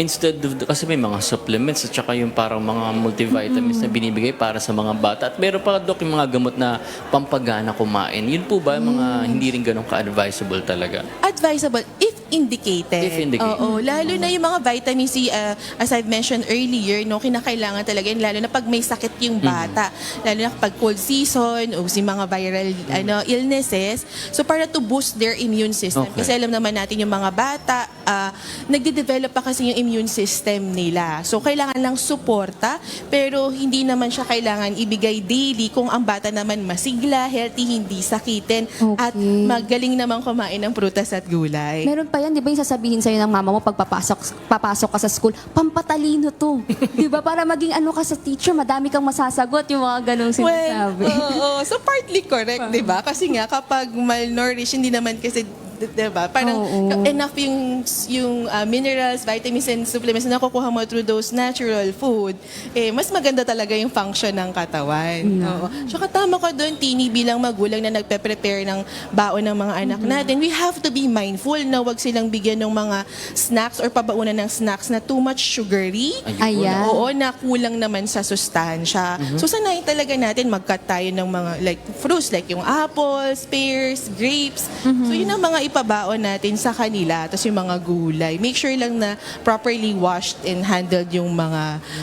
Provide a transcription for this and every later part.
Instead of, kasi may mga supplements at saka yung parang mga multivitamins na binibigay para sa mga bata. At meron pa dok yung mga gamot na pampagana kumain. Yun po ba mga hindi rin ganun ka-advisable talaga? advisable if indicated. If indicated. Oo, lalo na yung mga vitamin C, uh, as I've mentioned earlier, no, kinakailangan talaga yun, lalo na pag may sakit yung bata, lalo na pag cold season o si mga viral ano illnesses. So para to boost their immune system. Okay. Kasi alam naman natin yung mga bata, uh, nagde-develop pa kasi yung immune system nila. So kailangan lang suporta, pero hindi naman siya kailangan ibigay daily kung ang bata naman masigla, healthy, hindi sakitin, at Okay. magaling naman kumain ng prutas at gulay. Meron pa yan, di ba yung sasabihin sa'yo ng mama mo pag papasok, papasok ka sa school, pampatalino to. di ba? Para maging ano ka sa teacher, madami kang masasagot yung mga ganong sinasabi. Well, oo. So partly correct, 'di ba? Kasi nga kapag malnourished hindi naman kasi 'di ba? Parang Oo. enough yung yung uh, minerals, vitamins and supplements na nakukuha mo through those natural food, eh mas maganda talaga yung function ng katawan. Oo. Tsaka tama ka doon, Tini, bilang magulang na nagpe-prepare ng baon ng mga anak natin. We have to be mindful na wag silang bigyan ng mga snacks or pabaunan ng snacks na too much sugary. Ayun. Ayan. Oo, na kulang naman sa sustansya. So sanayin talaga natin mag-cut tayo ng mga like fruits like yung apples, pears, grapes. So yun ang mga ipabaon natin sa kanila. Tapos yung mga gulay. Make sure lang na properly washed and handled yung mga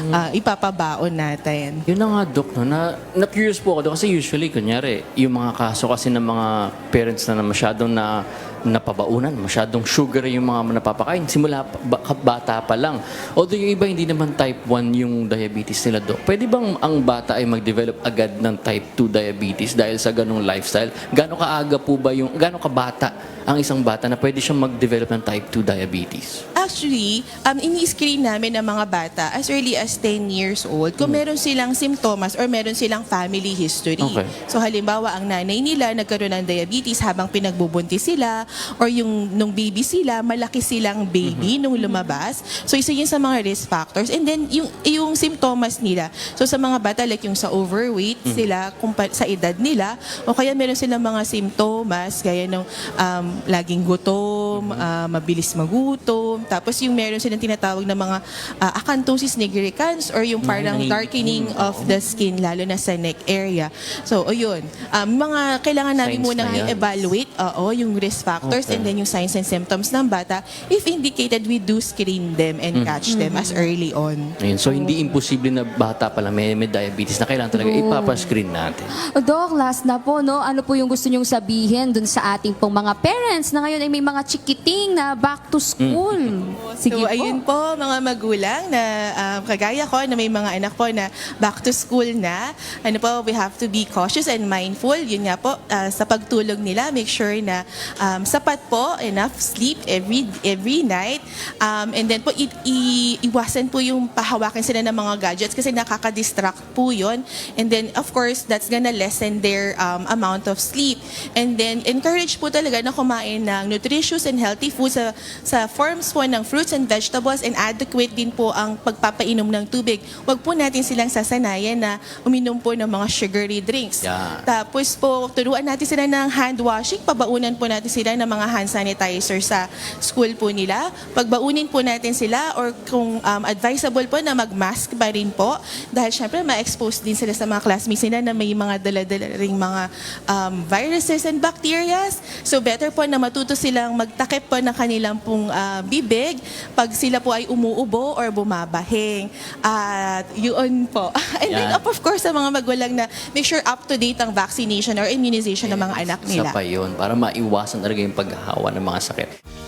ah, ipapabaon natin. Yun na nga, Dok, no, na, na-curious po ako doon kasi usually, kunyari, yung mga kaso kasi ng mga parents na, na masyadong na napabaunan, masyadong sugar yung mga napapakain, simula ba, bata pa lang. Although yung iba hindi naman type 1 yung diabetes nila, Dok. Pwede bang ang bata ay mag-develop agad ng type 2 diabetes dahil sa ganong lifestyle? Gano'ng kaaga po ba yung, gano'ng kabata ang isang bata na pwede siyang mag-develop ng type 2 diabetes? Actually, um, ini-screen namin ang mga bata as early as 10 years old kung meron silang simptomas or meron silang family history. Okay. So halimbawa, ang nanay nila nagkaroon ng diabetes habang pinagbubuntis sila or yung nung baby sila, malaki silang baby nung lumabas. So isa yun sa mga risk factors. And then yung, yung simptomas nila. So sa mga bata, like yung sa overweight sila, kumpa- sa edad nila, o kaya meron silang mga simptomas, gaya ng um, laging gutom, ah, mabilis magutom, tapos yung meron silang tinatawag na mga ah, acanthosis nigricans or yung parang Mm, darkening of the skin, lalo na sa neck area. So, o yun. Um, mga kailangan namin Signs munang na yan. i-evaluate oo, yung risk factors Okay. and then yung signs and symptoms ng bata. If indicated, we do screen them Mm. and catch them as early on. Ayun, so hindi imposible na bata pa lang may, may diabetes na kailangan talaga ipapascreen natin. O, Doc, last na po, no? Ano po yung gusto nyong sabihin dun sa ating pong mga parents na ngayon ay may mga chikiting na back to school? Sige so, po. ayun po, mga magulang na um, kagaya ko na may mga anak po na back to school na. Ano po, we have to be cautious and mindful. Yun nga po, uh, sa pagtulog nila, make sure na um, sapat po, enough sleep every every night. Um, and then po, i- i- iwasan po yung pahawakin sila ng mga gadgets kasi nakaka-distract po yun. And then, of course, that's gonna lessen their um, amount of sleep. And then, encourage po talaga na kumain ng nutritious and healthy food sa, sa forms po ng fruits and vegetables and adequate din po ang pagpapainom ng tubig. Huwag po natin silang sasanayan na uminom po ng mga sugary drinks. Yeah. Tapos po, turuan natin sila ng hand washing. Pabaunan po natin sila ng mga hand sanitizer sa school po nila. Pagbaunin po natin sila or kung um, advisable po na mag-mask pa rin po. Dahil syempre, ma-expose din sila sa mga classmates nila na may mga dala-dala ring mga um, viruses and bacterias. So better po na matuto silang magtakip po ng kanilang pong ah, bibig pag sila po ay umuubo or bumabahing. At yun po. And then, Yan. of course, sa mga magulang na make sure up to date ang vaccination or immunization ng mga anak nila. Isa pa yun, para maiwasan talaga yung paghahawa ng mga sakit.